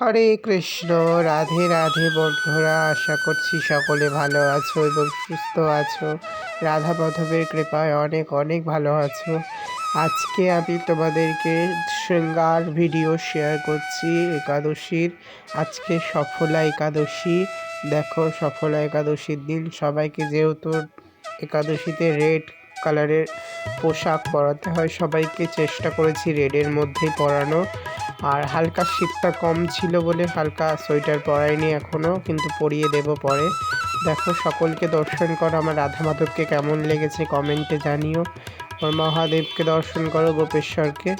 হরে কৃষ্ণ, রাধে রাধে বন্ধুরা, আশা করছি সকলে ভালো আছো এবং সুস্থ আছো। রাধা মাধবের কৃপায় অনেক অনেক ভালো আছো। আজকে আমি তোমাদেরকে শৃঙ্গার ভিডিও শেয়ার করছি একাদশীর। আজকে সফলা একাদশী। দেখো সফলা একাদশীর দিন। সবাইকে যেহেতু একাদশীতে রেড কালারের পোশাক পরাতে হয়, সবাইকে চেষ্টা করেছি রেডের মধ্যেই পরানো আর হালকা শীতটা কম ছিল বলে হালকা সোয়েটার পরাইনি এখনও কিন্তু পরিয়ে দেব পরে। দেখো, সকলকে দর্শন করো। আমার রাধা মাধবকে কেমন লেগেছে কমেন্টে জানিও। আমার মহাদেবকে দর্শন করো, গোপেশ্বরকে।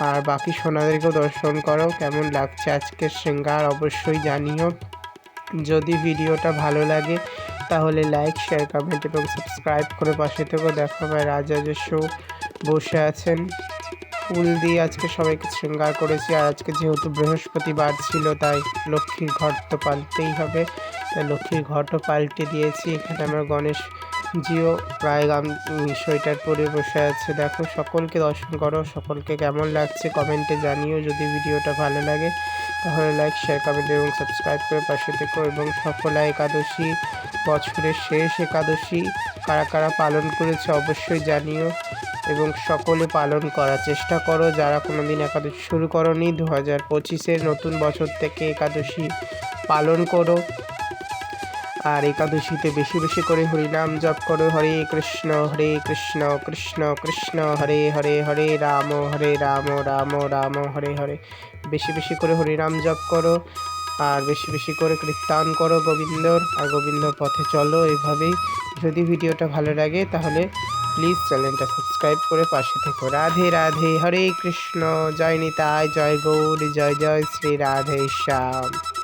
আর বাকি সোনাদেরকেও দর্শন করো। কেমন লাগছে আজকের শৃঙ্গার অবশ্যই জানিও। যদি ভিডিওটা ভালো লাগে, তাহলে লাইক শেয়ার কমেন্ট এবং সাবস্ক্রাইব করে পাশে থেকেও দেখো ভাই রাজা শো বসে আছেন। ফুল দিয়ে আজকে সবাইকে শৃঙ্গার করেছি। আর আজকে যেহেতু বৃহস্পতিবার ছিল, তাই লক্ষ্মীর ঘট তো পাল্টেই হবে। তাই লক্ষ্মীর ঘটও পাল্টে দিয়েছি। এখানে আমার গণেশ জিও প্রায় সোয়েটার পরে বসে আছে। দেখো, সকলকে দর্শন করো, সকলকে কেমন লাগছে কমেন্টে জানিও যদি ভিডিওটা ভালো লাগে। তাহলে লাইক শেয়ার কমেন্ট এবং সাবস্ক্রাইব করে পাশে থেকো এবং সফলা একাদশী, বছরের শেষ একাদশী কারা কারা পালন করেছে অবশ্যই জানিও। এবং সকলে পালন করার চেষ্টা করো। যারা কোনো দিন একাদশী শুরু করনি দু হাজার পঁচিশের নতুন বছর থেকে একাদশী পালন করো। আর একাদশীতে বেশি বেশি করে হরিনাম জপ করো। হরে কৃষ্ণ হরে কৃষ্ণ কৃষ্ণ কৃষ্ণ, হরে হরে হরে রাম হরে রাম রাম রাম, হরে হরে। বেশি বেশি করে হরিনাম জপ করো আর বেশি বেশি করে কীর্তন করো গোবিন্দর। আর গোবিন্দর পথে চলো এইভাবেই যদি ভিডিওটা ভালো লাগে তাহলে প্লিজ চ্যানেলটা সাবস্ক্রাইব করে পাশে থেকো। রাধে রাধে, হরে কৃষ্ণ। জয় নিতাই, জয় গৌর, জয় জয় শ্রী রাধে শ্যাম।